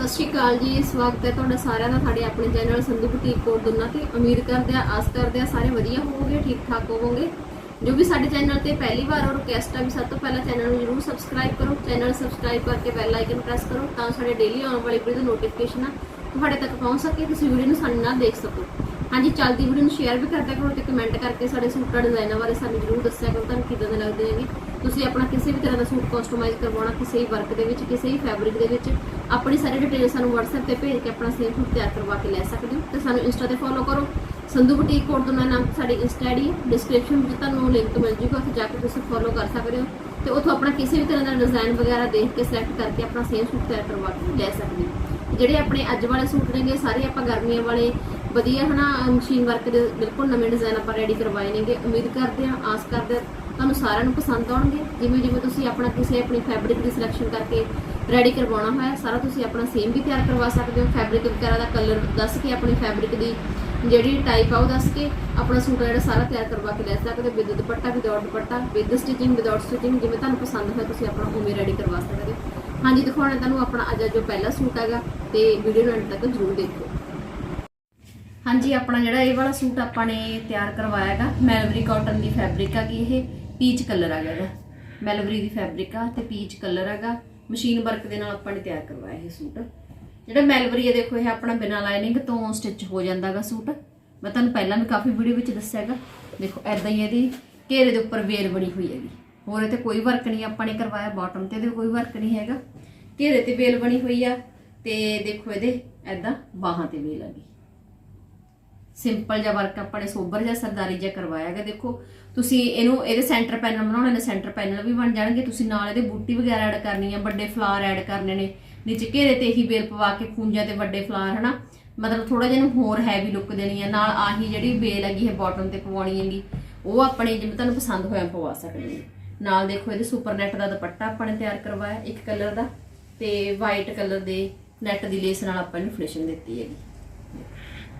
ਸਤਿ ਸ਼੍ਰੀ ਅਕਾਲ ਜੀ। ਸਵਾਗਤ ਹੈ ਤੁਹਾਡਾ ਸਾਰਿਆਂ ਦਾ, ਸਾਡੇ ਆਪਣੇ ਚੈਨਲ ਸੰਧੂ ਬੁਟੀਕ ਕੋਡ ਦੁਨਾ ਤੇ ਉਮੀਦ ਕਰਦੇ ਆ, ਆਸ ਕਰਦੇ ਆ ਸਾਰੇ ਵਧੀਆ ਹੋਵੋਗੇ ਠੀਕ ਠਾਕ ਹੋਵੋਗੇ। ਜੋ ਵੀ ਸਾਡੇ ਚੈਨਲ ਤੇ ਪਹਿਲੀ ਵਾਰ ਔਰ ਰਿਕਵੈਸਟ ਆ ਵੀ ਸਭ ਤੋਂ ਪਹਿਲਾਂ ਚੈਨਲ ਨੂੰ ਜਰੂਰ ਸਬਸਕ੍ਰਾਈਬ ਕਰੋ। ਚੈਨਲ ਸਬਸਕ੍ਰਾਈਬ ਕਰਕੇ ਬੈਲ ਆਈਕਨ ਪ੍ਰੈਸ ਕਰੋ ਤਾਂ ਸਾਡੇ ਡੇਲੀ ਆਉਣ ਵਾਲੀ ਵੀਡੀਓ ਦੀ ਨੋਟੀਫਿਕੇਸ਼ਨ ਆ ਤੁਹਾਡੇ ਤੱਕ ਪਹੁੰਚ ਸਕੇ। ਤੁਸੀਂ ਵੀਡੀਓ ਨੂੰ ਸਾਡੇ ਨਾਲ ਦੇਖ ਸਕੋ। ਹਾਂਜੀ, ਚੱਲਦੀ ਵੀਡੀਓ ਨੂੰ ਸ਼ੇਅਰ ਵੀ ਕਰਦਿਆ ਕਰੋ ਤੇ ਕਮੈਂਟ ਕਰਕੇ ਸਾਡੇ ਸੂਟਾਂ ਡਿਜ਼ਾਈਨਾਂ ਬਾਰੇ ਸਾਨੂੰ ਜਰੂਰ ਦੱਸਿਆ ਕਰੋ, ਤੁਹਾਨੂੰ ਕਿਦਾਂ ਦੇ ਲੱਗਦੇ ਹੈਗੇ ਤੁਸੀਂ ਆਪਣਾ ਕਿਸੇ ਵੀ ਤਰ੍ਹਾਂ ਦਾ ਸੂਟ ਕਸਟਮਾਈਜ਼ ਕਰਵਾਉਣਾ, ਕਿਸੇ ਵੀ ਵਰਕ ਦੇ ਵਿੱਚ, ਕਿਸੇ ਵੀ ਫੈਬਰਿਕ ਦੇ ਵਿੱਚ, ਆਪਣੀ ਸਾਰੀ ਡਿਟੇਲ ਸਾਨੂੰ WhatsApp ਤੇ ਭੇਜ ਕੇ ਆਪਣਾ ਸੇਮ ਸੂਟ ਤਿਆਰ ਕਰਵਾ ਕੇ ਲੈ ਸਕਦੇ ਹੋ। ਤੇ ਸਾਨੂੰ ਇੰਸਟਾ ਤੇ ਫੋਲੋ ਕਰੋ। ਸੰਧੂ ਬੁਟੀਕ ਕੋਡ ਤੋਂ ਨਾਮ ਸਾਡੀ ਇੰਸਟਾ ਆਈਡੀ ਹੈ। ਡਿਸਕ੍ਰਿਪਸ਼ਨ ਵਿੱਚ ਤੁਹਾਨੂੰ ਲਿੰਕ ਮਿਲ ਜੂਗਾ, ਉੱਥੇ ਜਾ ਕੇ ਤੁਸੀਂ ਫੋਲੋ ਕਰ ਸਕਦੇ ਹੋ। ਤੇ ਉੱਥੋਂ ਆਪਣਾ ਕਿਸੇ ਵੀ ਤਰ੍ਹਾਂ ਦਾ ਡਿਜ਼ਾਈਨ ਵਗੈਰਾ ਦੇਖ ਕੇ ਸਿਲੈਕਟ ਕਰਕੇ ਆਪਣਾ ਸੇਮ ਸੂਟ ਤਿਆਰ ਕਰਵਾ ਕੇ ਲੈ ਸਕਦੇ ਹੋ। ਜਿਹੜੇ ਆਪਣੇ ਅੱਜ ਵਾਲੇ ਸੂਟ ਨੇਗੇ, ਸਾਰੇ ਆਪਾਂ ਗਰਮੀਆਂ ਵਾਲੇ ਵਧੀਆ ਹਨਾ ਮਸ਼ੀਨ ਵਰਕ ਦੇ ਬਿਲਕੁਲ ਨਵੇਂ ਡਿਜ਼ਾਈਨ ਆਪਾਂ ਰੈਡੀ ਕਰਵਾਏ ਨੇਗੇ। ਉਮੀਦ ਕਰਦੇ ਹਾਂ, ਆਸ ਕਰਦੇ ਹਾਂ, ਤੁਹਾਨੂੰ ਸਾਰਿਆਂ ਨੂੰ ਪਸੰਦ ਆਉਣਗੇ। ਜਿਵੇਂ ਜਿਵੇਂ ਤੁਸੀਂ ਆਪਣਾ ਕਿਸੇ ਆਪਣੀ ਫੈਬਰਿਕ ਦੀ ਸਿਲੈਕਸ਼ਨ ਕਰਕੇ ਰੈਡੀ ਕਰਵਾਉਣਾ ਹੋਇਆ, ਸਾਰਾ ਤੁਸੀਂ ਆਪਣਾ ਸੇਮ ਵੀ ਤਿਆਰ ਕਰਵਾ ਸਕਦੇ ਹੋ। ਫੈਬਰਿਕ ਵਗੈਰਾ ਦਾ ਕਲਰ ਦੱਸ ਕੇ ਆਪਣੀ ਫੈਬਰਿਕ ਦੀ ਜਿਹੜੀ ਟਾਈਪ ਆ, ਉਹ ਦੱਸ ਕੇ ਆਪਣਾ ਸੂਟ ਆ ਜਿਹੜਾ ਸਾਰਾ ਤਿਆਰ ਕਰਵਾ ਕੇ ਲੈ ਸਕਦੇ ਹੋ। With dupatta without dupatta with stitching without stitching ਜਿਵੇਂ ਤੁਹਾਨੂੰ ਪਸੰਦ ਹੋਇਆ, ਤੁਸੀਂ ਆਪਣਾ ਉਵੇਂ ਰੈਡੀ ਕਰਵਾ ਸਕਦੇ ਹੋ। ਹਾਂਜੀ, ਦਿਖਾਉਣਾ ਤੁਹਾਨੂੰ ਆਪਣਾ ਅੱਜ ਜੋ ਪਹਿਲਾ ਸੂਟ ਹੈਗਾ, ਤੇ ਵੀਡੀਓ ਨੂੰ ਅੰਤ ਤੱਕ ਜ਼ਰੂਰ ਦੇਖੋ ਹਾਂਜੀ, ਆਪਣਾ ਜਿਹੜਾ ਇਹ ਵਾਲਾ ਸੂਟ ਆਪਾਂ ਨੇ ਤਿਆਰ ਕਰਵਾਇਆ ਹੈਗਾ ਮੈਲਵਰੀ ਕਾਟਨ ਦੀ ਫੈਬਰਿਕ ਆ ਕਿ ਇਹ ਪੀਚ ਕਲਰ ਹੈਗਾ ਇਹਦਾ। ਮੈਲਵਰੀ ਦੀ ਫੈਬਰਿਕ ਆ ਤੇ ਪੀਚ ਕਲਰ ਹੈਗਾ। ਮਸ਼ੀਨ ਵਰਕ ਦੇ ਨਾਲ ਆਪਾਂ ਨੇ ਤਿਆਰ ਕਰਵਾਇਆ ਇਹ ਸੂਟ। ਜਿਹੜਾ ਮੈਲਵਰੀ ਹੈ ਦੇਖੋ ਇਹ ਆਪਣਾ ਬਿਨਾਂ ਲਾਈਨਿੰਗ ਤੋਂ ਸਟਿਚ ਹੋ ਜਾਂਦਾਗਾ ਸੂਟ। ਮੈਂ ਤੁਹਾਨੂੰ ਪਹਿਲਾਂ ਵੀ ਕਾਫੀ ਵੀਡੀਓ ਵਿੱਚ ਦੱਸਿਆ ਹੈਗਾ। ਦੇਖੋ ਐਦਾਂ ਹੀ ਇਹਦੀ ਘੇਰੇ ਦੇ ਉੱਪਰ ਵੇਲ ਬਣੀ ਹੋਈ ਹੈਗੀ। ਹੋਰ ਇਹ ਤੇ ਕੋਈ ਵਰਕ ਨਹੀਂ ਆਪਾਂ ਨੇ ਕਰਵਾਇਆ ਬਾਟਮ ਤੇ ਇਹਦੇ ਕੋਈ ਵਰਕ ਨਹੀਂ ਹੈਗਾ। ਘੇਰੇ ਤੇ ਵੇਲ ਬਣੀ ਹੋਈ ਆ ਤੇ ਦੇਖੋ ਇਹਦੇ ਐਦਾਂ ਬਾਹਾਂ ਤੇ ਵੇਲ ਆ ਗਈ। ਸਿੰਪਲ ਜਿਹਾ ਵਰਕ ਆਪਾਂ ਨੇ ਸੋਬਰ ਜਿਹਾ ਸਰਦਾਰੀ ਜਿਹਾ ਕਰਵਾਇਆ ਹੈਗਾ, ਦੇਖੋ। ਤੁਸੀਂ ਇਹਨੂੰ, ਇਹਦੇ ਸੈਂਟਰ ਪੈਨਲ ਬਣਾਉਣੇ ਨੇ ਸੈਂਟਰ ਪੈਨਲ ਵੀ ਬਣ ਜਾਣਗੇ। ਤੁਸੀਂ ਨਾਲ ਇਹਦੇ ਬੂਟੀ ਵਗੈਰਾ ਐਡ ਕਰਨੀ ਆ, ਵੱਡੇ ਫਲਾਰ ਐਡ ਕਰਨੇ ਨੇ। ਨੀਚੇ ਘੇਰੇ ਤੇ ਹੀ ਬੇਲ ਪਵਾ ਕੇ ਖੂੰਜਾਂ ਤੇ ਵੱਡੇ ਫਲਾਰ ਹਨਾ? ਮਤਲਬ ਥੋੜਾ ਜਿਹਾ ਨੂੰ ਹੋਰ ਹੈਵੀ ਲੁੱਕ ਦੇਣੀ ਆ। ਨਾਲ ਆਹੀ ਜਿਹੜੀ ਬੇਲ ਹੈਗੀ ਹੈ ਬਾਟਮ ਤੇ ਪਵਾਉਣੀ ਹੈਗੀ, ਉਹ ਆਪਣੇ ਜਿਵੇਂ ਤੁਹਾਨੂੰ ਪਸੰਦ ਹੋਇਆ ਪਵਾ ਸਕਦੇ ਹੋ ਨਾਲ ਦੇਖੋ ਇਹਦੇ ਸੁਪਰ ਨੈਟ ਦਾ ਦੁਪੱਟਾ ਆਪਾਂ ਨੇ ਤਿਆਰ ਕਰਵਾਇਆ, ਇੱਕ ਕਲਰ ਦਾ, ਤੇ ਵਾਈਟ ਕਲਰ ਦੇ ਨੈਟ ਦੀ ਲੇਸ ਨਾਲ ਆਪਾਂ ਇਹਨੂੰ ਫਿਨਿਸ਼ਿੰਗ ਦਿੱਤੀ ਹੈਗੀ।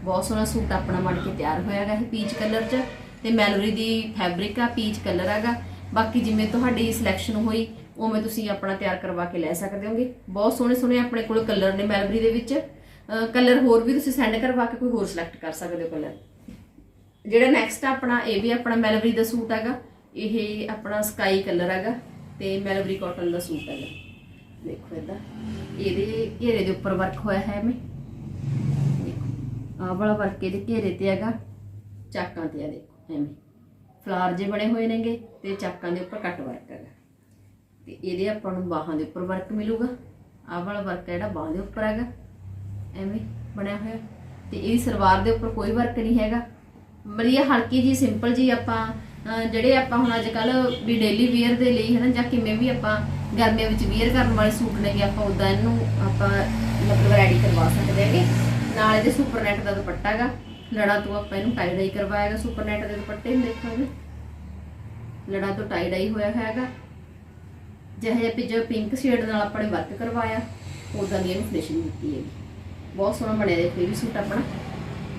ਬਹੁਤ ਸੋਹਣਾ ਸੂਟ ਆਪਣਾ ਬਣ ਕੇ ਤਿਆਰ ਹੋਇਆ ਹੈਗਾ ਇਹ ਪੀਚ ਕਲਰ 'ਚ ਤੇ ਮੈਲਰੀ ਦੀ ਫੈਬਰਿਕ ਆ ਪੀਚ ਕਲਰ ਹੈਗਾ ਬਾਕੀ ਜਿਵੇਂ ਤੁਹਾਡੀ ਸਿਲੈਕਸ਼ਨ ਹੋਈ, ਉਵੇਂ ਤੁਸੀਂ ਆਪਣਾ ਤਿਆਰ ਕਰਵਾ ਕੇ ਲੈ ਸਕਦੇ ਹੋਗੇ। ਬਹੁਤ ਸੋਹਣੇ ਸੋਹਣੇ ਆਪਣੇ ਕੋਲ ਕਲਰ ਨੇ ਮੈਲਰੀ ਦੇ ਵਿੱਚ। ਕਲਰ ਹੋਰ ਵੀ ਤੁਸੀਂ ਸੈਂਡ ਕਰਵਾ ਕੇ ਕੋਈ ਹੋਰ ਸਿਲੈਕਟ ਕਰ ਸਕਦੇ ਹੋ ਕਲਰ ਜਿਹੜਾ ਨੈਕਸਟ ਆਪਣਾ, ਇਹ ਵੀ ਆਪਣਾ ਮੈਲਵਰੀ ਦਾ ਸੂਟ ਹੈਗਾ ਇਹ ਆਪਣਾ ਸਕਾਈ ਕਲਰ ਹੈਗਾ ਤੇ ਮੈਲਵਰੀ ਕਾਟਨ ਦਾ ਸੂਟ ਹੈਗਾ ਦੇਖੋ ਇਹਦਾ। ਇਹਦੇ ਘੇਰੇ ਦੇ ਉੱਪਰ ਵਰਕ ਹੋਇਆ ਹੈ ਐਵੇਂ। ਆਹ ਵਾਲਾ ਵਰਕ ਇਹਦੇ ਘੇਰੇ ਤੇ ਹੈਗਾ, ਚਾਕਾਂ ਤੇ ਆ ਦੇਖੋ, ਐਵੇਂ। ਫਲਾਰ ਜੇ ਬਣੇ ਹੋਏ ਨੇਗੇ ਤੇ ਚਾਕਾਂ ਦੇ ਉੱਪਰ ਕੱਟ ਵਰਕ ਹੈਗਾ। ਤੇ ਇਹਦੇ ਆਪਾਂ ਨੂੰ ਬਾਹਾਂ ਦੇ ਉੱਪਰ ਵਰਕ ਮਿਲੂਗਾ। ਆਹ ਵਾਲਾ ਵਰਕ ਜਿਹੜਾ ਬਾਹਾਂ ਦੇ ਉੱਪਰ ਹੈਗਾ, ਐਵੇਂ ਬਣਿਆ ਹੋਇਆ। ਤੇ ਇਹਦੀ ਸਲਵਾਰ ਦੇ ਉੱਪਰ ਕੋਈ ਵਰਕ ਨਹੀਂ ਹੈਗਾ। ਬੜੀਆ ਹਲਕੀ ਜੀ ਸਿੰਪਲ ਜੀ ਆਪਾਂ ਜਿਹੜੇ ਆਪਾਂ ਹੁਣ ਅੱਜ ਕੱਲ ਵੀ ਡੇਲੀ ਵੇਅਰ ਦੇ ਲਈ ਹਨਾ, ਜਾਂ ਕਿਵੇਂ ਵੀ ਆਪਾਂ ਗਰਮੀਆਂ ਵਿੱਚ ਵੇਅਰ ਕਰਨ ਵਾਲੇ ਸੂਟ ਨੇਗੇ, ਆਪਾਂ ਉਦਾਂ ਇਹਨੂੰ ਆਪਾਂ ਮਤਲਬ ਰੈਡੀ ਕਰਵਾ ਸਕਦੇ ਹੈਗੇ। ਨਾਲ ਇਹਦੇ ਸੁਪਰ ਦਾ ਦੁਪੱਟਾ ਹੈਗਾ। ਲੜਾ ਤੋਂ ਆਪਾਂ ਇਹਨੂੰ ਟਾਈ ਡਾਈ ਕਰਵਾਇਆਗਾ ਸੁਪਰ ਦੇ ਦੁਪੱਟੇ ਨੂੰ ਦੇਖੋਗੇ। ਲੜਾ ਤੋਂ ਟਾਈ ਡਾਈ ਹੋਇਆ ਹੈਗਾ। ਜਿਹੇ ਜਿਹੇ ਪਿੰਕ ਸ਼ੇਡ ਨਾਲ ਆਪਾਂ ਨੇ ਵਰਕ ਕਰਵਾਇਆ। ਉਦਾਂ ਦੀ ਇਹਨੂੰ ਫਿਨਿਸ਼ਿੰਗ ਦਿੱਤੀ ਹੈਗੀ। ਬਹੁਤ ਸੋਹਣਾ ਬਣਿਆ ਦੇਖੋ ਇਹ ਵੀ ਸੂਟ ਆਪਣਾ।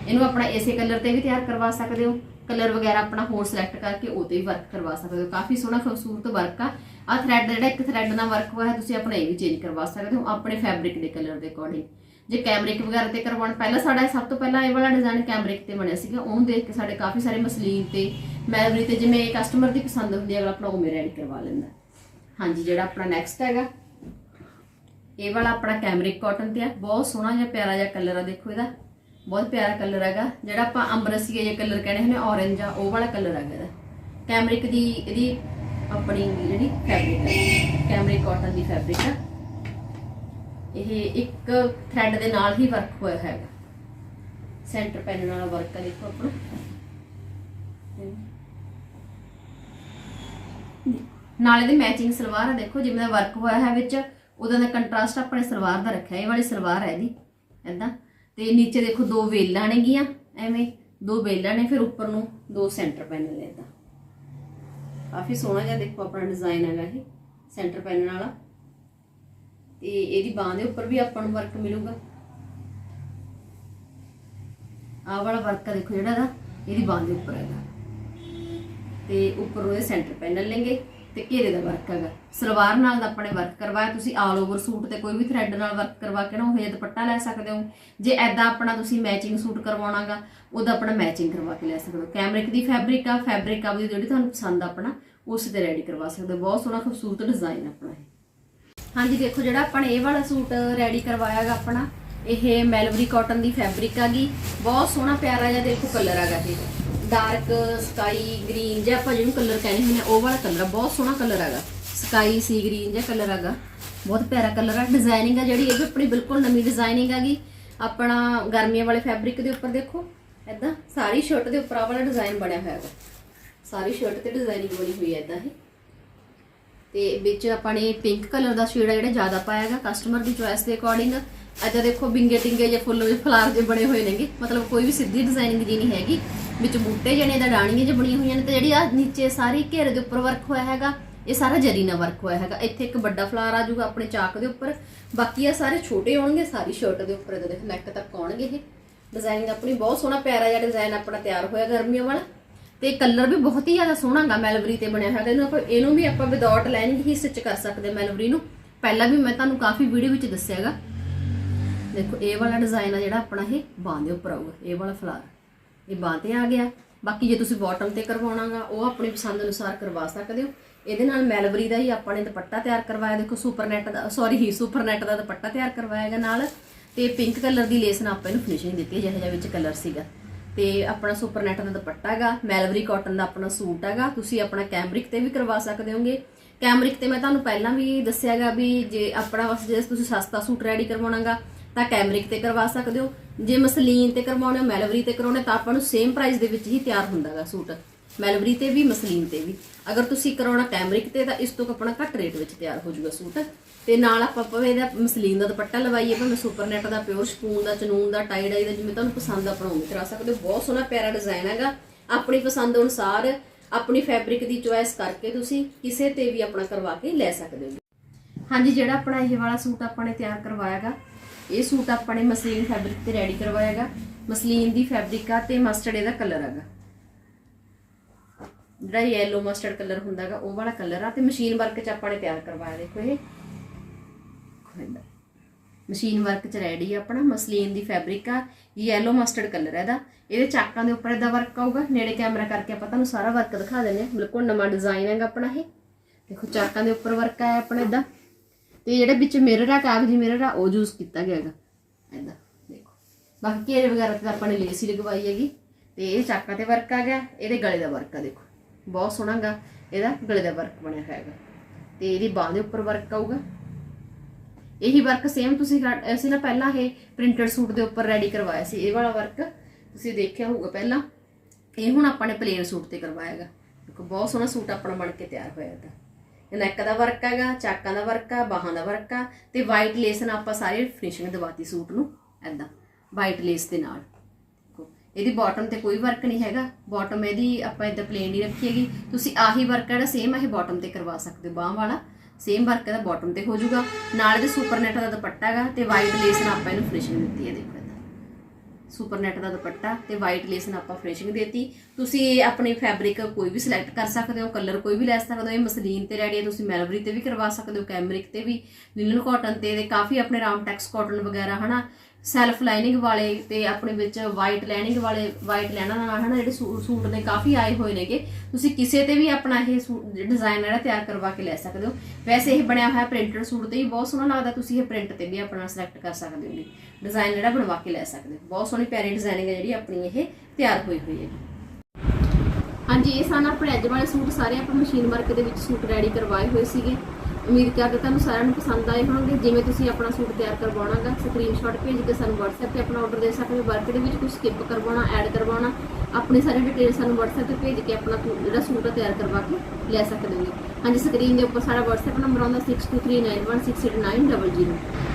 ਇਹਨੂੰ ਆਪਣਾ ਇਸੇ ਕਲਰ ਤੇ ਵੀ ਤਿਆਰ ਕਰਵਾ ਸਕਦੇ ਹੋ। ਕਲਰ ਵਗੈਰਾ ਆਪਣਾ ਹੋਰ ਸਿਲੈਕਟ ਕਰਕੇ ਉਹ ਤੇ ਵੀ ਵਰਕ ਕਰਵਾ ਸਕਦੇ ਹੋ। ਕਾਫੀ ਸੋਹਣਾ ਖੂਬਸੂਰਤ ਵਰਕ ਆ। ਆ ਥ੍ਰੈਡ ਜਿਹੜਾ ਇੱਕ ਥਰੈਡ ਨਾਲ ਵਰਕ ਹੋਇਆ ਹੈ, ਤੁਸੀਂ ਆਪਣਾ ਇਹ ਵੀ ਚੇਂਜ ਕਰਵਾ ਸਕਦੇ ਹੋ। ਆਪਣੇ ਫੈਬਰਿਕ ਦੇ ਕਲਰ ਦੇ ਅਕੋਰਡਿੰਗ ਜੇ ਕੈਮਰਿਕ ਵਗੈਰਾ ਤੇ ਕਰਵਾਉਣ, ਪਹਿਲਾਂ ਸਾਡਾ ਸਭ ਤੋਂ ਪਹਿਲਾਂ ਇਹ ਵਾਲਾ ਡਿਜ਼ਾਈਨ ਕੈਮਰਿਕ ਤੇ ਬਣਿਆ ਸੀਗਾ। ਉਹਨੂੰ ਦੇਖ ਕੇ ਸਾਡੇ ਕਾਫੀ ਸਾਰੇ ਮਸਲੀਨ ਤੇ ਮੈਲਵਰੀ ਤੇ ਜਿਵੇਂ ਕਸਟਮਰ ਦੀ ਪਸੰਦ ਹੁੰਦੀ ਹੈ, ਅਗਲਾ ਆਪਣਾ ਉਵੇਂ ਰੈਡੀ ਕਰਵਾ ਲੈਂਦਾ। ਹਾਂਜੀ, ਜਿਹੜਾ ਆਪਣਾ ਨੈਕਸਟ ਹੈਗਾ, ਇਹ ਵਾਲਾ ਆਪਣਾ ਕੈਮਰਿਕ ਕਾਟਨ ਤੇ ਆ। ਬਹੁਤ ਸੋਹਣਾ ਜਿਹਾ ਪਿਆਰਾ ਜਿਹਾ ਕਲਰ ਆ, ਦੇਖੋ ਇਹਦਾ। ਬਹੁਤ ਪਿਆਰਾ ਕਲਰ ਹੈਗਾ। ਜਿਹੜਾ ਆਪਾਂ ਅੰਬਰਸੀਆ ਜਿਹਾ ਕਲਰ ਕਹਿੰਦੇ ਹੁੰਦੇ ਔਰੇਂਜ ਆ, ਉਹ ਵਾਲਾ ਕਲਰ ਹੈਗਾ ਇਹਦਾ। ਕੈਮਰਿਕ ਦੀ, ਇਹਦੀ ਆਪਣੀ ਜਿਹੜੀ ਫੈਬਰਿਕ ਹੈ ਕੈਮਰਿਕ ਕਾਟਨ ਦੀ ਫੈਬਰਿਕ ਆ। ਇਹ ਇੱਕ ਥ੍ਰੈਡ ਦੇ ਨਾਲ ਹੀ ਵਰਕ ਹੋਇਆ ਹੈਗਾ। ਸੈਂਟਰ ਪੈਨ ਨਾਲ ਵਰਕ ਆ ਦੇਖੋ ਆਪਣਾ। ਨਾਲ ਇਹਦੇ ਮੈਚਿੰਗ ਸਲਵਾਰ ਆ ਦੇਖੋ, ਜਿਵੇਂ ਦਾ ਵਰਕ ਹੋਇਆ ਹੈ ਵਿੱਚ, ਉਹਦਾ ਦਾ ਕੰਟਰਾਸਟ ਆਪਣੇ ਸਲਵਾਰ ਦਾ ਰੱਖਿਆ, ਇਹ ਵਾਲੀ ਸਲਵਾਰ ਹੈ ਇਹਦੀ ਐਦਾਂ ਤੇ ਨੀਚੇ ਦੇਖੋ ਦੋ ਵੇਲਾਂ ਨੇਗੀਆਂ, ਐਵੇਂ, ਦੋ ਵੇਲਾਂ ਨੇ, ਫਿਰ ਉੱਪਰ ਨੂੰ ਦੋ ਸੈਂਟਰ ਪੈਨਲ ਨੇ ਇਦਾਂ ਕਾਫੀ ਸੋਹਣਾ ਜਿਹਾ ਦੇਖੋ ਆਪਣਾ ਡਿਜ਼ਾਈਨ ਹੈਗਾ ਇਹ ਸੈਂਟਰ ਪੈਨਲ ਵਾਲਾ ਤੇ ਇਹਦੀ ਬਾਹ ਦੇ ਉੱਪਰ ਵੀ ਆਪਾਂ ਨੂੰ ਵਰਕ ਮਿਲੂਗਾ। ਆਹ ਵਾਲਾ ਵਰਕ ਆ ਦੇਖੋ ਜਿਹੜਾ ਦਾ ਇਹਦੀ ਬਾਹ ਦੇ ਉੱਪਰ ਹੈਗਾ। ਤੇ ਉੱਪਰ ਉਹਦੇ ਸੈਂਟਰ ਪੈਨਲ ਲੈਂਗੇ ਤੇ ਘੇਰੇ ਦਾ ਵਰਕ ਹੈਗਾ। ਸਲਵਾਰ ਨਾਲ ਦਾ ਆਪਣੇ ਵਰਕ ਕਰਵਾਇਆ, ਤੁਸੀਂ ਆਲ ਓਵਰ ਸੂਟ ਤੇ ਕੋਈ ਵੀ ਥ੍ਰੈਡ ਨਾਲ ਵਰਕ ਕਰਵਾ ਕੇ ਨਾ ਉਹ ਜਿਹਾ ਦੁਪੱਟਾ ਲੈ ਸਕਦੇ ਹੋ। ਜੇ ਐਦਾਂ ਆਪਣਾ ਤੁਸੀਂ ਮੈਚਿੰਗ ਸੂਟ ਕਰਵਾਉਣਾਗਾ, ਉਹਦਾ ਆਪਣਾ ਮੈਚਿੰਗ ਕਰਵਾ ਕੇ ਲੈ ਸਕਦੇ ਹੋ। ਕੈਮਰਿਕ ਦੀ ਫੈਬਰਿਕ ਆ ਫੈਬਰਿਕ ਆ ਵੀ ਜਿਹੜੀ ਤੁਹਾਨੂੰ ਪਸੰਦ ਆ ਆਪਣਾ, ਉਸ ਤੇ ਰੈਡੀ ਕਰਵਾ ਸਕਦੇ ਹੋ। ਬਹੁਤ ਸੋਹਣਾ ਖੂਬਸੂਰਤ ਡਿਜ਼ਾਈਨ ਆਪਣਾ ਇਹ। ਹਾਂਜੀ, ਦੇਖੋ ਜਿਹੜਾ ਆਪਾਂ ਨੇ ਇਹ ਵਾਲਾ ਸੂਟ ਰੈਡੀ ਕਰਵਾਇਆਗਾ ਆਪਣਾ, ਇਹ ਮੈਲਵਰੀ ਕਾਟਨ ਦੀ ਫੈਬਰਿਕ ਆਗੀ ਬਹੁਤ ਸੋਹਣਾ ਪਿਆਰਾ ਜਿਹਾ ਦੇਖੋ ਕਲਰ ਆਗਾ ਇਹ। ਡਾਰਕ ਸਕਾਈ ਗ੍ਰੀਨ ਜਿਹਾ ਆਪਾਂ ਜਿਹਨੂੰ ਕਲਰ ਕਹਿੰਦੇ ਹੁੰਦੇ ਆ, ਉਹ ਵਾਲਾ ਕਲਰ ਬਹੁਤ ਸੋਹਣਾ ਕਲਰ ਆਗਾ ਸਕਾਈ ਸੀ ਗ੍ਰੀਨ ਜਿਹਾ ਕਲਰ ਆਗਾ ਬਹੁਤ ਪਿਆਰਾ ਕਲਰ ਆ। ਡਿਜ਼ਾਈਨਿੰਗ ਆ ਜਿਹੜੀ, ਇਹ ਵੀ ਆਪਣੀ ਬਿਲਕੁਲ ਨਵੀਂ ਡਿਜ਼ਾਈਨਿੰਗ ਆਗੀ ਆਪਣਾ ਗਰਮੀਆਂ ਵਾਲੇ ਫੈਬਰਿਕ ਦੇ ਉੱਪਰ ਦੇਖੋ। ਐਦਾਂ ਸਾਰੀ ਸ਼ਰਟ ਦੇ ਉੱਪਰ ਆ ਵਾਲਾ ਡਿਜ਼ਾਈਨ ਬਣਿਆ ਹੋਇਆ ਹੈਗਾ। ਸਾਰੀ ਸ਼ਰਟ ਤੇ ਡਿਜ਼ਾਈਨਿੰਗ ਬਣੀ ਹੋਈ ਹੈ ਐਦਾਂ ਇਹ। ਤੇ ਵਿੱਚ ਆਪਾਂ ਨੇ ਪਿੰਕ ਕਲਰ ਦਾ ਸ਼ੇਡ ਆ ਜਿਹੜਾ ਜ਼ਿਆਦਾ ਪਾਇਆਗਾ ਕਸਟਮਰ ਦੀ ਚੁਆਇਸ ਦੇ ਅਕੋਰਡਿੰਗ ਅੱਜ ਦੇਖੋ ਬਿੰਗੇ ਟਿੰਗੇ ਜੇ ਫੁੱਲ ਜਿਹੇ ਫਲਾਰ ਜੇ ਬਣੇ ਹੋਏ ਨੇਗੇ। ਮਤਲਬ ਕੋਈ ਵੀ ਸਿੱਧੀ ਡਿਜ਼ਾਈਨਿੰਗ ਦੀ ਨਹੀਂ ਹੈਗੀ। ਵਿੱਚ ਬੂਟੇ ਜਣੇ ਦਾ ਡਾਣੀਆਂ ਜੇ ਬਣੀਆਂ ਹੋਈਆਂ ਨੇ ਤੇ ਜਿਹੜੀ ਆ ਨੀਚੇ ਸਾਰੀ ਘੇਰੇ ਦੇ ਉੱਪਰ ਵਰਕ ਹੋਇਆ ਹੈਗਾ, ਇਹ ਸਾਰਾ ਜਰੀ ਨਾਲ ਵਰਕ ਹੋਇਆ ਹੈਗਾ। ਇੱਥੇ ਇੱਕ ਵੱਡਾ ਫਲਾਰ ਆ ਜਾਊਗਾ ਆਪਣੇ ਚਾਕ ਦੇ ਉੱਪਰ। ਬਾਕੀ ਆ ਸਾਰੇ ਛੋਟੇ ਹੋਣਗੇ, ਸਾਰੀ ਸ਼ਰਟ ਦੇ ਉੱਪਰ ਇਹਦੇ ਦੇਖ ਨੈਕ ਤੱਕ ਆਉਣਗੇ ਇਹ। ਡਿਜ਼ਾਈਨ ਆਪਣੀ ਬਹੁਤ ਸੋਹਣਾ ਪਿਆਰਾ ਜਿਹਾ ਡਿਜ਼ਾਈਨ ਆਪਣਾ ਤਿਆਰ ਹੋਇਆ ਗਰਮੀਆਂ ਵਾਲਾ। ਤੇ ਕਲਰ ਵੀ ਬਹੁਤ ਹੀ ਜ਼ਿਆਦਾ ਸੋਹਣਾ ਗਾ ਮੈਲਵਰੀ ਤੇ ਬਣਿਆ ਹੋਇਆ ਇਹਨੂੰ ਆਪਾਂ ਇਹਨੂੰ ਵੀ ਆਪਾਂ ਵਿਦਆਊਟ ਲਾਈਨਿੰਗ ਹੀ ਸਟਿਚ ਕਰ ਸਕਦੇ ਮੈਲਵਰੀ ਨੂੰ। ਪਹਿਲਾਂ ਵੀ ਮੈਂ ਤੁਹਾਨੂੰ ਕਾਫੀ ਵੀਡੀਓ ਵਿੱਚ ਦੱਸਿਆਗਾ ਦੇਖੋ, ਇਹ ਵਾਲਾ ਡਿਜ਼ਾਈਨ ਆ ਜਿਹੜਾ ਆਪਣਾ ਇਹ ਬਾਂਹ ਦੇ ਉੱਪਰ ਆਊਗਾ, ਇਹ ਵਾਲਾ ਫਲਾਰ ਇਹ ਬਾਂਹ ਤੇ ਆ ਗਿਆ। ਬਾਕੀ ਜੇ ਤੁਸੀਂ ਬਾਟਮ ਤੇ ਕਰਵਾਉਣਾਗਾ ਉਹ ਆਪਣੀ ਪਸੰਦ ਅਨੁਸਾਰ ਕਰਵਾ ਸਕਦੇ ਹੋ। ਇਹਦੇ ਨਾਲ ਮੈਲਵਰੀ ਦਾ ਹੀ ਆਪਾਂ ਨੇ ਦੁਪੱਟਾ ਤਿਆਰ ਕਰਵਾਇਆ। ਦੇਖੋ ਸੁਪਰ ਨੈਟ ਦਾ ਸੌਰੀ ਹੀ ਸੁਪਰ ਨੈਟ ਦਾ ਦੁਪੱਟਾ ਤਿਆਰ ਕਰਵਾਇਆ ਹੈਗਾ ਨਾਲ। ਤੇ ਪਿੰਕ ਕਲਰ ਦੀ ਲੇਸ ਨਾਲ ਆਪਾਂ ਇਹਨੂੰ ਫਿਨਿਸ਼ਿੰਗ ਦਿੱਤੀ ਜਿਹੋ ਜਿਹਾ ਵਿੱਚ ਕਲਰ ਸੀਗਾ। ਤੇ ਆਪਣਾ ਸੁਪਰਨੈਟ ਦਾ ਦੁਪੱਟਾ ਹੈਗਾ, ਮੈਲਵਰੀ ਕਾਟਨ ਦਾ ਆਪਣਾ ਸੂਟ ਹੈਗਾ, ਤੁਸੀਂ ਆਪਣਾ ਕੈਮਰਿਕ ਤੇ ਵੀ ਕਰਵਾ ਸਕਦੇ ਹੋਗੇ। ਕੈਮਰਿਕ ਤੇ ਮੈਂ ਤੁਹਾਨੂੰ ਪਹਿਲਾਂ ਵੀ ਦੱਸਿਆਗਾ ਵੀ ਜੇ ਆਪਣਾ ਬਸ ਜੇ ਤੁਸੀਂ ਸਸਤਾ ਸੂਟ ਰੈਡੀ ਕਰਵਾਉਣਾਗਾ ਤਾਂ ਕੈਮਰਿਕ ਤੇ ਕਰਵਾ ਸਕਦੇ ਹੋ। ਜੇ ਮਸਲੀਨ ਤੇ ਕਰਵਾਉਣੇ ਹੋ, ਮੈਲਵਰੀ ਤੇ ਕਰਾਉਣੇ ਤਾਂ ਆਪਾਂ ਨੂੰ ਸੇਮ ਪ੍ਰਾਈਸ ਦੇ ਵਿੱਚ ਹੀ ਤਿਆਰ ਹੁੰਦਾਗਾ ਸੂਟ। ਮੈਲਵਰੀ ਤੇ ਵੀ, ਮਸਲੀਨ ਤੇ ਵੀ। ਅਗਰ ਤੁਸੀਂ ਕਰਾਉਣਾ ਕੈਮਰਿਕ ਤੇ, ਤਾਂ ਇਸ ਤੋਂ ਆਪਣਾ ਘੱਟ ਰੇਟ ਵਿੱਚ ਤਿਆਰ ਹੋ ਜਾਊਗਾ ਸੂਟ। ਤੇ ਨਾਲ ਆਪਾਂ ਭਾਵੇਂ ਇਹਦਾ ਮਸਲੀਨ ਦਾ ਦੁਪੱਟਾ ਲਵਾਈਏ, ਭਾਵੇਂ ਸੁਪਰ ਨੈਟ ਦਾ, ਪਿਓਰ ਸਪੂਨ ਦਾ, ਚਨੂਨ ਦਾ, ਟਾਈ ਡਾਈ ਦਾ, ਜਿਵੇਂ ਤੁਹਾਨੂੰ ਪਸੰਦ ਆ ਆਪਣਾ ਕਰਾ ਸਕਦੇ ਹੋ। ਬਹੁਤ ਸੋਹਣਾ ਪਿਆਰਾ ਡਿਜ਼ਾਈਨ ਹੈਗਾ। ਆਪਣੀ ਪਸੰਦ ਅਨੁਸਾਰ ਆਪਣੀ ਫੈਬਰਿਕ ਦੀ ਚੁਆਇਸ ਕਰਕੇ ਤੁਸੀਂ ਕਿਸੇ ਤੇ ਵੀ ਆਪਣਾ ਕਰਵਾ ਕੇ ਲੈ ਸਕਦੇ ਹੋ। ਹਾਂਜੀ, ਜਿਹੜਾ ਆਪਣਾ ਇਹ ਵਾਲਾ ਸੂਟ ਆਪਾਂ ਨੇ ਤਿਆਰ ਕਰਵਾਇਆਗਾ ਇਹ ਸੂਟ ਆਪਾਂ ਨੇ ਮਸਲੀਨ ਫੈਬਰਿਕ ਤੇ ਰੈਡੀ ਕਰਵਾਇਆਗਾ ਮਸਲੀਨ ਦੀ ਫੈਬਰਿਕ ਆ ਤੇ ਮਸਟਰਡ ਇਹਦਾ ਕਲਰ ਹੈਗਾ। ਜਿਹੜਾ ਯੈਲੋ ਮਸਟਰਡ ਕਲਰ ਹੁੰਦਾਗਾ ਉਹ ਵਾਲਾ ਕਲਰ ਆ ਤੇ ਮਸ਼ੀਨ ਵਰਕ ਚ ਆਪਾਂ ਨੇ ਤਿਆਰ ਕਰਵਾਇਆ, ਦੇਖੋ ਇਹ। ਖੁੰਦਾ ਮਸ਼ੀਨ ਵਰਕ ਚ ਰੈਡੀ ਆ ਆਪਣਾ, ਮਸਲੀਨ ਦੀ ਫੈਬਰਿਕ ਆ ਯੈਲੋ ਮਸਟਰਡ ਕਲਰ ਇਹਦਾ। ਇਹਦੇ ਚਾਕਾਂ ਦੇ ਉੱਪਰ ਇਹਦਾ ਵਰਕ ਆਊਗਾ, ਨੇੜੇ ਕੈਮਰਾ ਕਰਕੇ ਆਪਾਂ ਤੁਹਾਨੂੰ ਸਾਰਾ ਵਰਕ ਦਿਖਾ ਦਿੰਦੇ ਹਾਂ। ਬਿਲਕੁਲ ਨਵਾਂ ਡਿਜ਼ਾਈਨ ਹੈਗਾ ਆਪਣਾ ਇਹ। ਦੇਖੋ, ਚਾਕਾਂ ਦੇ ਉੱਪਰ ਵਰਕ ਆਇਆ ਆਪਣਾ ਇਦਾਂ ਤੇ ਜਿਹੜੇ ਵਿੱਚ ਮਿਰਰ ਆ, ਕਾਗਜ਼ੀ ਮਿਰਰ ਆ, ਉਹ ਯੂਜ਼ ਕੀਤਾ ਗਿਆ ਹੈਗਾ। ਇਦਾਂ ਦੇਖੋ। ਬਾਕੀ ਘੇਰੇ ਵਗੈਰਾ ਤੇ ਤਾਂ ਆਪਾਂ ਨੇ ਲੇਸ ਹੀ ਲਗਵਾਈ ਹੈਗੀ। ਤੇ ਇਹ ਚਾਕਾਂ ਤੇ ਵਰਕ ਆ ਗਿਆ, ਇਹਦੇ ਗਲੇ ਦਾ ਵਰਕ ਆ, ਦੇਖੋ। ਬਹੁਤ ਸੋਹਣਾ ਗਾ, ਇਹਦਾ ਗਲੇ ਦਾ ਵਰਕ ਬਣਿਆ ਹੋਇਆ ਹੈਗਾ। ਤੇ ਇਹਦੀ ਬਾਹ ਦੇ ਉੱਪਰ ਵਰਕ ਆਊਗਾ। ਇਹੀ ਵਰਕ ਸੇਮ ਤੁਸੀਂ ਅਸੀਂ ਨਾ ਪਹਿਲਾਂ ਇਹ ਪ੍ਰਿੰਟਡ ਸੂਟ ਦੇ ਉੱਪਰ ਰੈਡੀ ਕਰਵਾਇਆ ਸੀ, ਇਹ ਵਾਲਾ ਵਰਕ ਤੁਸੀਂ ਦੇਖਿਆ ਹੋਊਗਾ ਪਹਿਲਾਂ, ਇਹ ਹੁਣ ਆਪਾਂ ਨੇ ਪਲੇਨ ਸੂਟ ਤੇ ਕਰਵਾਇਆ ਹੈਗਾ। ਦੇਖੋ, ਬਹੁਤ ਸੋਹਣਾ ਸੂਟ ਆਪਣਾ ਬਣ ਕੇ ਤਿਆਰ ਹੋਇਆ ਹੈਗਾ ਇਹ ਨੈਕ ਦਾ ਵਰਕ ਹੈਗਾ, ਚਾਕਾਂ ਦਾ ਵਰਕ ਆ, ਬਾਹਾਂ ਦਾ ਵਰਕ ਆ, ਤੇ ਵਾਈਟ ਲੇਸ ਨਾਲ ਆਪਾਂ ਸਾਰੇ ਫਿਨਿਸ਼ਿੰਗ ਦਵਾਤੀ ਸੂਟ ਨੂੰ ਐਦਾਂ ਵਾਈਟ ਲੇਸ ਦੇ ਨਾਲ। ਇਹਦੀ ਬਾਟਮ ਤੇ ਕੋਈ ਵਰਕ ਨਹੀਂ ਹੈਗਾ। ਬਾਟਮ ਇਹਦੀ ਆਪਾਂ ਇਦਾਂ ਪਲੇਨ ਹੀ ਰੱਖੀ ਹੈਗੀ। ਤੁਸੀਂ ਆਹੀ ਵਰਕ ਜਿਹੜਾ ਸੇਮ ਆਹੀ ਬਾਟਮ ਤੇ ਕਰਵਾ ਸਕਦੇ ਹੋ, ਬਾਹ ਵਾਲਾ। ਸੇਮ ਵਰਕ ਇਹਦਾ ਬਾਟਮ ਤੇ ਹੋ ਜਾਊਗਾ। ਨਾਲ ਇਹਦੇ ਸੁਪਰ ਨੈਟ ਦਾ ਦੁਪੱਟਾ ਹੈਗਾ ਤੇ ਵਾਈਟ ਲੇਸ ਨਾਲ ਆਪਾਂ ਇਹਨੂੰ ਫਿਨਿਸ਼ਿੰਗ ਦਿੱਤੀ ਹੈ, ਦੇਖੋ ਏਦਾਂ ਸੁਪਰ ਨੈਟ ਦਾ ਦੁਪੱਟਾ ਤੇ ਵਾਈਟ ਲੇਸ ਨਾਲ ਆਪਾਂ ਫਿਨਿਸ਼ਿੰਗ ਦੇਤੀ। ਤੁਸੀਂ ਇਹ ਆਪਣੀ ਫੈਬਰਿਕ ਕੋਈ ਵੀ ਸਿਲੈਕਟ ਕਰ ਸਕਦੇ ਹੋ ਕਲਰ ਕੋਈ ਵੀ ਲੈ ਸਕਦੇ ਹੋ। ਇਹ ਮਸਲੀਨ ਤੇ ਰੈਡੀ ਹੈ, ਤੁਸੀਂ ਮੈਲਵਰੀ ਤੇ ਵੀ ਕਰਵਾ ਸਕਦੇ ਹੋ ਕੈਮਰਿਕ ਤੇ ਵੀ। ਲਿਨਨ ਕਾਟਨ ਤੇ ਤੇ ਕਾਫੀ ਆਪਣੇ ਰਾਮ ਟੈਕਸ ਕਾਟਨ ਵਗੈਰਾ, ਹਨਾ? ਸੈਲਫ ਲਾਈਨਿੰਗ ਵਾਲੇ ਤੇ ਆਪਣੇ ਵਿੱਚ ਵਾਈਟ ਲਾਈਨਿੰਗ ਵਾਲੇ ਵਾਈਟ ਲੈਣਾ ਨਾਲ ਹਨਾ, ਜਿਹੜੇ ਸੂਟ ਨੇ ਕਾਫੀ ਆਏ ਹੋਏ ਨੇਗੇ। ਤੁਸੀਂ ਕਿਸੇ ਤੇ ਵੀ ਆਪਣਾ ਇਹ ਡਿਜ਼ਾਈਨ ਜਿਹੜਾ ਤਿਆਰ ਕਰਵਾ ਕੇ ਲੈ ਸਕਦੇ ਹੋ। ਵੈਸੇ ਇਹ ਬਣਿਆ ਹੋਇਆ ਪ੍ਰਿੰਟਡ ਸੂਟ ਤੇ ਵੀ ਬਹੁਤ ਸੋਹਣਾ ਲੱਗਦਾ, ਤੁਸੀਂ ਇਹ ਪ੍ਰਿੰਟ ਤੇ ਵੀ ਆਪਣਾ ਸਿਲੈਕਟ ਕਰ ਸਕਦੇ ਹੋ ਡਿਜ਼ਾਈਨ ਜਿਹੜਾ ਬਣਵਾ ਕੇ ਲੈ ਸਕਦੇ ਹੋ। ਬਹੁਤ ਸੋਹਣੀ ਪਿਆਰੀ ਡਿਜ਼ਾਈਨਿੰਗ ਹੈ ਜਿਹੜੀ ਆਪਣੀ ਇਹ ਤਿਆਰ ਹੋਈ ਹੋਈ ਹੈ ਹਾਂਜੀ, ਇਹ ਸਨ ਆਪਣੇ ਅੱਜ ਵਾਲੇ ਸੂਟ। ਸਾਰੇ ਆਪਾਂ ਮਸ਼ੀਨ ਵਰਕ ਦੇ ਵਿੱਚ ਸੂਟ ਰੈਡੀ ਕਰਵਾਏ ਹੋਏ ਸੀਗੇ। ਉਮੀਦ ਕਰਦੇ ਤੁਹਾਨੂੰ ਸਾਰਿਆਂ ਨੂੰ ਪਸੰਦ ਆਏ ਹੋਣਗੇ। ਜਿਵੇਂ ਤੁਸੀਂ ਆਪਣਾ ਸੂਟ ਤਿਆਰ ਕਰਵਾਉਣਾਗਾ ਸਕਰੀਨਸ਼ਾਟ ਭੇਜ ਕੇ ਸਾਨੂੰ WhatsApp ਤੇ ਆਪਣਾ ਆਰਡਰ ਦੇ ਸਕਦੇ ਹੋ। ਵਰਕ ਦੇ ਵਿੱਚ ਕੁਝ ਸਕਿਪ ਕਰਵਾਉਣਾ ਐਡ ਕਰਵਾਉਣਾ, ਆਪਣੀ ਸਾਰੀ ਡਿਟੇਲ ਸਾਨੂੰ WhatsApp ਤੇ ਭੇਜ ਕੇ ਆਪਣਾ ਸੂ- ਜਿਹੜਾ ਸੂਟ ਆ ਤਿਆਰ ਕਰਵਾ ਕੇ ਲੈ ਸਕਦੇ ਹੋ। ਹਾਂਜੀ ਸਕਰੀਨ ਦੇ ਉੱਪਰ ਸਾਡਾ WhatsApp ਨੰਬਰ ਆਉਂਦਾ 6239168900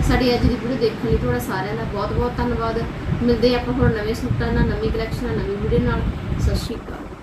ਸਾਡੀ ਅੱਜ ਦੀ ਵੀਡੀਓ ਦੇਖਣ ਲਈ ਤੁਹਾਡਾ ਸਾਰਿਆਂ ਦਾ ਬਹੁਤ ਬਹੁਤ ਧੰਨਵਾਦ। ਮਿਲਦੇ ਆਪਾਂ ਹੁਣ ਨਵੇਂ ਸੂਟਾਂ ਨਾਲ, ਨਵੀਂ ਕਲੈਕਸ਼ਨ ਨਾਲ, ਨਵੀਂ ਵੀਡੀਓ ਨਾਲ। ਸਤਿ ਸ਼੍ਰੀ ਅਕਾਲ।